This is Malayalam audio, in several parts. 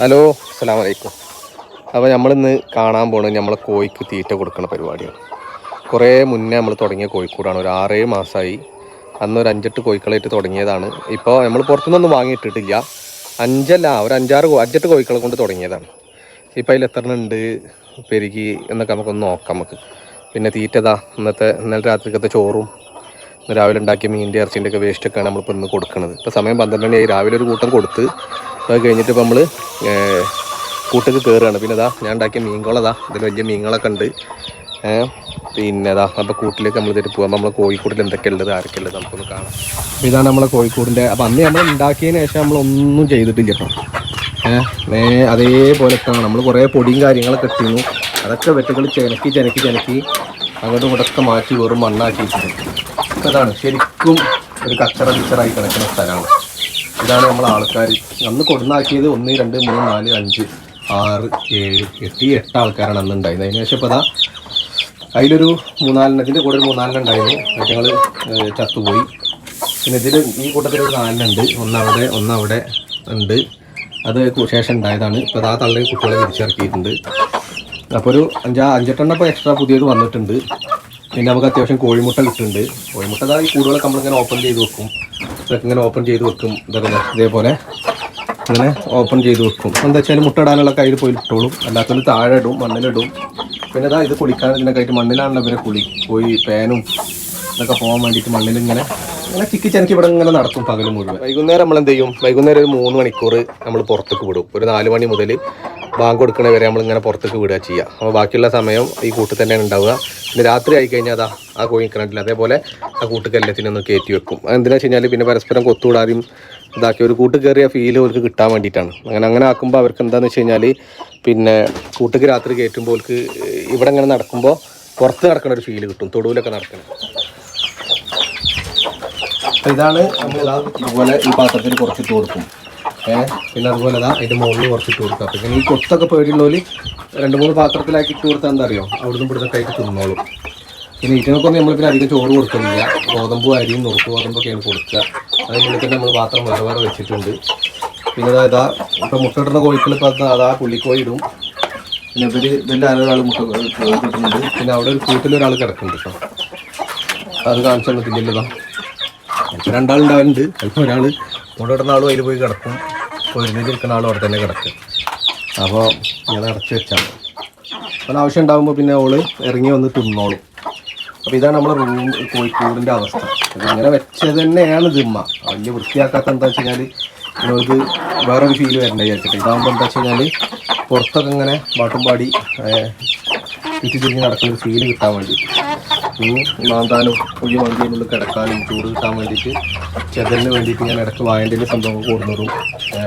ഹലോ അസ്സാം വലൈക്കും അപ്പോൾ നമ്മളിന്ന് കാണാൻ പോകുന്നത് നമ്മളെ കോഴിക്ക് തീറ്റ കൊടുക്കുന്ന പരിപാടിയാണ്. കുറേ മുന്നേ നമ്മൾ തുടങ്ങിയ കോഴിക്കൂടാണ്. ഒരു ആറേഴ് മാസമായി അന്ന് ഒരു അഞ്ചെട്ട് കോഴിക്കളായിട്ട് തുടങ്ങിയതാണ്. ഇപ്പോൾ നമ്മൾ പുറത്തുനിന്നൊന്നും വാങ്ങിയിട്ടിട്ടില്ല. അഞ്ചല്ല ഒരു അഞ്ചാറ് അഞ്ചെട്ട് കോഴിക്കളെ കൊണ്ട് തുടങ്ങിയതാണ്. ഇപ്പോൾ അതിൽ എത്ര ഉണ്ട്? പെരുകി എന്നൊക്കെ നമുക്കൊന്ന് നോക്കാം നമുക്ക്. പിന്നെ തീറ്റതാ ഇന്നത്തെ ഇന്നലെ രാത്രിക്കത്തെ ചോറും രാവിലെ ഉണ്ടാക്കിയ മീന്റെ ഇറച്ചിന്റെ ഒക്കെ വേസ്റ്റൊക്കെയാണ് നമ്മളിപ്പോൾ ഇന്ന് കൊടുക്കുന്നത് ഇപ്പോൾ സമയം പന്ത്രണ്ട് മണിയായി. രാവിലെ ഒരു കൂട്ടം കൊടുത്ത് അത് കഴിഞ്ഞിട്ട് ഇപ്പോൾ നമ്മൾ കൂട്ടക്ക് കയറുകയാണ് പിന്നെ ഇതാ ഞാൻ ഉണ്ടാക്കിയ മീൻകുളതാ ഇതിൽ വലിയ മീനുകളൊക്കെ ഉണ്ട്. പിന്നെ അതാ അപ്പോൾ കൂട്ടിലേക്ക് നമ്മൾ ഇതിട്ട് പോകാം നമ്മൾ കോഴിക്കൂടിൽ എന്തൊക്കെ ഉള്ളത് ആരൊക്കെ ഉള്ളത് നമുക്കൊന്ന് കാണാം. ഇതാണ് നമ്മളെ കോഴിക്കൂടിന്റെ അപ്പോൾ അന്ന് നമ്മൾ ഉണ്ടാക്കിയതിന് ശേഷം നമ്മളൊന്നും ചെയ്തിട്ടില്ല ഏഹ് നേ അതേപോലെ തന്നെ നമ്മൾ കുറേ പൊടിയും കാര്യങ്ങളൊക്കെ ഇട്ടിരുന്നു. അതൊക്കെ വെട്ടുകൾ ചെനക്കി ചെനക്കി ചെനക്കി അങ്ങോട്ടും ഇങ്ങോട്ടൊക്കെ മാറ്റി വെറും മണ്ണാക്കിയിട്ടുണ്ട്. അതാണ് ശരിക്കും ഒരു കച്ചറ പിച്ചറായി കിടക്കുന്ന സ്ഥലമാണ്. ഇതാണ് നമ്മൾ ആൾക്കാർ അന്ന് കൊടുന്നാക്കിയത് ഒന്ന് രണ്ട് മൂന്ന് നാല് അഞ്ച് ആറ് ഏഴ് എട്ട് എട്ട് ആൾക്കാരാണ് അന്ന് ഉണ്ടായിരുന്നത്. അതിന് ശേഷം ഇപ്പോൾ അതാ അതിലൊരു മൂന്നാലെണ്ണത്തിന്റെ കൂടെ ഒരു മൂന്നാലെണ്ണം ഉണ്ടായിരുന്നു. ഞങ്ങൾ ചത്തുപോയി. പിന്നെ ഇതിൽ ഈ കൂട്ടത്തിൽ ഒരു നാലെണ്ണുണ്ട്. ഒന്നവിടെ ഒന്നവിടെ ഉണ്ട്. അത് ശേഷം ഉണ്ടായതാണ്. ഇപ്പോൾ ആ തള്ളി കുട്ടികളെ തിരിച്ചിറക്കിയിട്ടുണ്ട് അപ്പോൾ ഒരു അഞ്ചാ അഞ്ചെട്ടെണ്ണം ഇപ്പോൾ എക്സ്ട്രാ പുതിയത് വന്നിട്ടുണ്ട്. പിന്നെ നമുക്ക് അത്യാവശ്യം കോഴിമുട്ട കിട്ടുന്നുണ്ട് കോഴിമുട്ട ഈ കൂടുതലൊക്കെ നമ്മളിങ്ങനെ ഓപ്പൺ ചെയ്ത് വെക്കും. ഇതൊക്കെ ഇങ്ങനെ ഓപ്പൺ ചെയ്ത് വെക്കും. ഇതൊക്കെ ഇതേപോലെ ഇങ്ങനെ ഓപ്പൺ ചെയ്ത് വെക്കും. എന്താ വെച്ചാൽ മുട്ട ഇടാനുള്ള കയ്യിൽ പോയി ഇട്ടോളും. അല്ലാത്തവർ താഴെ ഇടും മണ്ണിലിടും പിന്നെ ഇതാ ഇത് കുളിക്കാൻ ഇതിനൊക്കെ ആയിട്ട് മണ്ണിലാണല്ലോ ഇവരെ കുളി. പോയി പാനും ഇതൊക്കെ പോകാൻ വേണ്ടിയിട്ട് മണ്ണിൽ ഇങ്ങനെ ഇങ്ങനെ ചിക്കി ചനക്കി ഇവിടെ ഇങ്ങനെ നടക്കും പകൽ മുഴുവൻ. വൈകുന്നേരം നമ്മൾ എന്ത് ചെയ്യും? വൈകുന്നേരം ഒരു മൂന്ന് മണിക്കൂർ നമ്മൾ പുറത്തേക്ക് വിടും. ഒരു നാല് മണി മുതൽ ബാങ്ക് കൊടുക്കണ വരെ നമ്മൾ ഇങ്ങനെ പുറത്തേക്ക് വിടുക ചെയ്യുക അപ്പോൾ ബാക്കിയുള്ള സമയം ഈ കൂട്ടിൽ തന്നെയാണ് ഉണ്ടാവുക. പിന്നെ രാത്രി ആയി കഴിഞ്ഞാൽ അതാ ആ കോഴി കിണറ്റിൽ അതേപോലെ ആ കൂട്ടുകല്ലത്തിനെ ഒന്ന് കയറ്റി വെക്കും അതെന്തിനാ വെച്ച് കഴിഞ്ഞാൽ പിന്നെ പരസ്പരം കൊത്തുകൂടാതെയും ഇതാക്കി ഒരു കൂട്ട് കയറിയ ഫീൽ അവർക്ക് കിട്ടാൻ വേണ്ടിയിട്ടാണ്. അങ്ങനെ അങ്ങനെ ആക്കുമ്പോൾ അവർക്ക് എന്താണെന്ന് വെച്ച് കഴിഞ്ഞാൽ പിന്നെ കൂട്ടുക്ക് രാത്രി കയറ്റുമ്പോൾ അവർക്ക് ഇവിടെ ഇങ്ങനെ നടക്കുമ്പോൾ പുറത്ത് നടക്കുന്ന ഒരു ഫീൽ കിട്ടും. തൊടുവിലൊക്കെ നടക്കണം. അപ്പോൾ ഇതാണ് നമ്മൾ ഇതാ ഇതുപോലെ ഈ പാത്രത്തിൽ കുറച്ചിട്ട് കൊടുക്കും. ഏഹ് പിന്നെ അതുപോലെ ഇതാ അതിന്റെ മുകളിൽ കുറച്ചിട്ട് കൊടുക്കുക അപ്പോൾ ഇങ്ങനെ ഈ കൊത്തൊക്കെ പേടിയുള്ളവര് രണ്ട് മൂന്ന് പാത്രത്തിലാക്കി ഇട്ട് കൊടുത്താൽ എന്താ അറിയോ അവിടുന്ന് ഇവിടുന്ന് ആയിട്ട് തിന്നോളും. പിന്നെ ഇതിനൊക്കെ നമ്മൾ പിന്നെ അധികം ചോറ് കൊടുക്കുന്നില്ല. ഗോതമ്പ് അരിയും നുറുക്ക് ഗോതമ്പൊക്കെയാണ് കൊടുക്കുക. അതിനുള്ളിൽ തന്നെ നമ്മൾ പാത്രം വേറെ വേറെ വെച്ചിട്ടുണ്ട്. പിന്നെ അതായത് ഇപ്പം മുട്ടയിടുന്ന കോഴിക്കൾ ഇപ്പം അതാ പുള്ളിക്കോഴി ഇടും. പിന്നെ ഇവർ ഇതിന്റെ ആരൊരാൾ മുട്ട കിട്ടുന്നുണ്ട് പിന്നെ അവിടെ ഒരു കൂട്ടിലൊരാൾ കിടക്കുന്നുണ്ട് കേട്ടോ. അത് കാണിച്ചാൽ തിന്നില്ലതാ ചിലപ്പോൾ രണ്ടാളുണ്ടാവുന്നുണ്ട് ചിലപ്പോൾ ഒരാൾ മുടയിടുന്ന ആളും അതിൽ പോയി കിടക്കും. നിൽക്കുന്ന ആളും അവിടെ തന്നെ കിടക്കും. അപ്പോൾ ഇങ്ങനെ അടച്ചു വെച്ചാൽ അപ്പോൾ ആവശ്യം ഉണ്ടാകുമ്പോൾ പിന്നെ ഓൾ ഇറങ്ങി വന്ന് തിന്നോളും. അപ്പോൾ ഇതാണ് നമ്മുടെ റൂം കോഴിക്കോടിന്റെ അവസ്ഥ. ഇങ്ങനെ വെച്ചത് തന്നെയാണ് ജിമ്മ വലിയ വൃത്തിയാക്കാത്ത എന്താ വെച്ച് കഴിഞ്ഞാൽ നിങ്ങൾക്ക് വേറൊരു ഫീൽ വരണ്ട വിചാരിച്ചിട്ട്. ഇതാകുമ്പോൾ എന്താ വെച്ച് കഴിഞ്ഞാൽ പുറത്തൊക്കെ ഇങ്ങനെ പാട്ടും പാടി ചുറ്റി തിരിഞ്ഞ് നടക്കുന്ന ഫീൽ കിട്ടാൻ വേണ്ടിയിട്ട് മാന്താനും കുഴി മന്തിയിനുള്ളിൽ കിടക്കാനും ചൂട് കിട്ടാൻ വേണ്ടിയിട്ട് ചെതലിന് വേണ്ടിയിട്ട് ഞാൻ ഇടയ്ക്ക് വായന്റെ സംഭവം കൊടുന്നിടും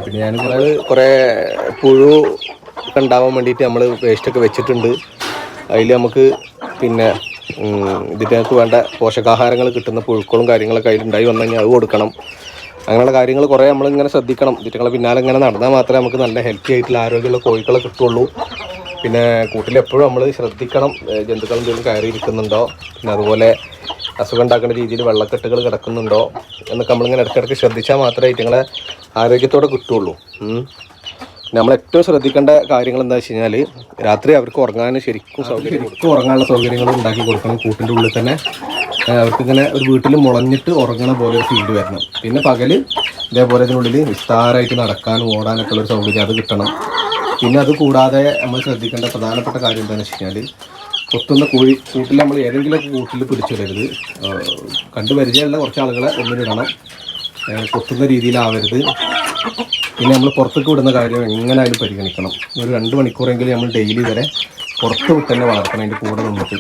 പിന്നെ ഞാൻ കുറേ കുറേ പുഴു ഉണ്ടാവാൻ വേണ്ടിയിട്ട് നമ്മൾ വേസ്റ്റൊക്കെ വെച്ചിട്ടുണ്ട്. അതിൽ നമുക്ക് പിന്നെ ഇതിനകത്ത് വേണ്ട പോഷകാഹാരങ്ങൾ കിട്ടുന്ന പുഴുക്കളും കാര്യങ്ങളൊക്കെ അതിലുണ്ടായി വന്നു കഴിഞ്ഞാൽ അത് കൊടുക്കണം. അങ്ങനെയുള്ള കാര്യങ്ങൾ കുറേ നമ്മളിങ്ങനെ ശ്രദ്ധിക്കണം. ഇതിറ്റുങ്ങളെ പിന്നാലെ ഇങ്ങനെ നടന്നാൽ മാത്രമേ നമുക്ക് നല്ല ഹെൽത്തി ആയിട്ടുള്ള ആരോഗ്യമുള്ള കോഴികളെ കിട്ടുള്ളൂ. പിന്നെ കൂട്ടിൽ എപ്പോഴും നമ്മൾ ശ്രദ്ധിക്കണം ജന്തുക്കൾ എന്തെങ്കിലും കയറി ഇരിക്കുന്നുണ്ടോ പിന്നെ അതുപോലെ അസുഖം ഉണ്ടാക്കുന്ന രീതിയിൽ വെള്ളക്കെട്ടുകൾ കിടക്കുന്നുണ്ടോ എന്നൊക്കെ നമ്മളിങ്ങനെ ഇടയ്ക്കിടയ്ക്ക് ശ്രദ്ധിച്ചാൽ മാത്രമേ ഇതുങ്ങളെ ആരോഗ്യത്തോടെ കിട്ടുള്ളൂ. നമ്മൾ ഏറ്റവും ശ്രദ്ധിക്കേണ്ട കാര്യങ്ങൾ എന്താ വെച്ച് കഴിഞ്ഞാൽ രാത്രി അവർക്ക് ഉറങ്ങാൻ ശരിക്കും സൗകര്യം ശരിക്കും ഉറങ്ങാനുള്ള സൗകര്യങ്ങൾ ഉണ്ടാക്കി കൊടുക്കണം. കൂട്ടിന്റെ ഉള്ളിൽ തന്നെ അവർക്കിങ്ങനെ അവർക്ക് ഇങ്ങനെ ഒരു വീട്ടിൽ മുളഞ്ഞിട്ട് ഉറങ്ങണ പോലെ ഒരു ഫീൽഡ് വരണം. പിന്നെ പകൽ ഇതേപോലെ ഇതിനുള്ളിൽ വിസ്താരമായിട്ട് നടക്കാനും ഓടാനൊക്കെ ഉള്ള ഒരു സൗകര്യം അത് കിട്ടണം. പിന്നെ അത് കൂടാതെ നമ്മൾ ശ്രദ്ധിക്കേണ്ട പ്രധാനപ്പെട്ട കാര്യം എന്താണെന്ന് വെച്ച് കഴിഞ്ഞാൽ കൊത്തുന്ന കോഴി കൂട്ടിൽ നമ്മൾ ഏതെങ്കിലുമൊക്കെ കൂട്ടിൽ പിടിച്ചിടരുത്. കണ്ടുപരിചയമുള്ള കണ്ടു പരിചയമുള്ള കുറച്ച് ആളുകളെ ഒന്നിനിടണം. കൊത്തുന്ന രീതിയിലാവരുത്. പിന്നെ നമ്മൾ പുറത്തേക്ക് വിടുന്ന കാര്യം എങ്ങനെയായാലും പരിഗണിക്കണം. ഒരു രണ്ട് മണിക്കൂറെങ്കിലും നമ്മൾ ഡെയിലി വരെ പുറത്ത് വിട്ട് തന്നെ വളർത്തണം അതിന്റെ കൂടെ നിന്നിട്ട്.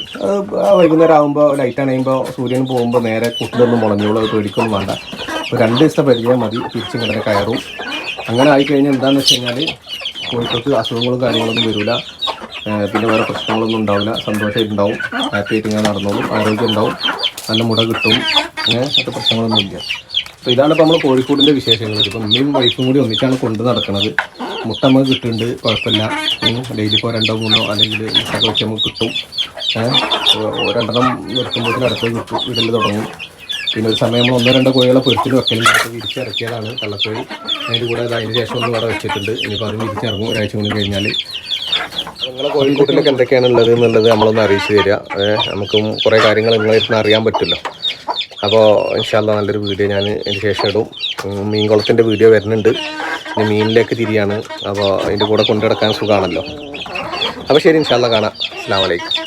വൈകുന്നേരം ആകുമ്പോൾ ലൈറ്റ് അണയുമ്പോൾ സൂര്യൻ പോകുമ്പോൾ നേരെ കുട്ടിലൊന്നും മുളഞ്ഞോളൂ അത് പേടിക്കൊന്നും വേണ്ട. അപ്പോൾ രണ്ട് ദിവസത്തെ പരിചയം മതി തിരിച്ചും കിടന്ന് കയറും. അങ്ങനെ ആയിക്കഴിഞ്ഞാൽ എന്താണെന്ന് വെച്ച് കഴിഞ്ഞാൽ കോഴിക്കോട്ട് അസുഖങ്ങളും കാര്യങ്ങളൊന്നും വരില്ല പിന്നെ വേറെ പ്രശ്നങ്ങളൊന്നും ഉണ്ടാവില്ല. സന്തോഷമായിട്ടുണ്ടാവും ഹാപ്പി ആയിട്ട് ഇങ്ങനെ നടന്നോളും. ആരോഗ്യം ഉണ്ടാവും നല്ല മുട കിട്ടും. അങ്ങനെ മറ്റു പ്രശ്നങ്ങളൊന്നും ഇല്ല. അപ്പോൾ ഇതാണ് ഇപ്പോൾ നമ്മൾ കോഴിക്കോടിന്റെ വിശേഷങ്ങൾ. ഇപ്പം ഉമ്മയും വൈഫും കൂടി ഒന്നിച്ചാണ് കൊണ്ട് നടക്കുന്നത് മുട്ട നമുക്ക് കിട്ടുന്നുണ്ട്. കുഴപ്പമില്ല. ഡെയിലി ഇപ്പോൾ രണ്ടോ മൂന്നോ അല്ലെങ്കിൽ മുട്ടൊക്കെ വെച്ച് നമുക്ക് കിട്ടും. രണ്ടെണ്ണം നിർത്തുമ്പോഴത്തേക്കും അടുത്തത് കിട്ടും. ഇടൽ തുടങ്ങും. പിന്നെ ഒരു സമയം നമ്മൾ ഒന്നോ രണ്ടോ കോഴികളെ പൊരിച്ചിൽ വെക്കലും വിരിച്ചിറക്കിയതാണ് കള്ളക്കോഴി. അതിന്റെ കൂടെ അത് അതിന് ശേഷം ഒന്ന് ഇവിടെ വെച്ചിട്ടുണ്ട്. ഇനിയിപ്പോൾ അതും വിരിച്ചിറങ്ങും ഒരാഴ്ച കൊണ്ട് കഴിഞ്ഞാൽ നിങ്ങളെ കോഴിക്കൂട്ടിലൊക്കെ എന്തൊക്കെയാണ് ഉള്ളത് എന്നുള്ളത് നമ്മളൊന്ന് അറിയിച്ചു തരിക. നമുക്കും കുറേ കാര്യങ്ങൾ നിങ്ങളെ ഇരുന്ന് അറിയാൻ പറ്റുമല്ലോ. അപ്പോൾ ഇൻഷാല്ല നല്ലൊരു വീഡിയോ ഞാൻ അതിന് ശേഷം ഇടും. മീൻ കുളത്തിന്റെ വീഡിയോ വരുന്നുണ്ട്. ഇനി മീനിലേക്ക് തിരിയാണ്. അപ്പോൾ അതിന്റെ കൂടെ കൊണ്ടുനടക്കാൻ സുഖമാണല്ലോ അപ്പോൾ ശരി ഇൻഷാല്ല കാണാം. അസ്സാം വലൈക്കും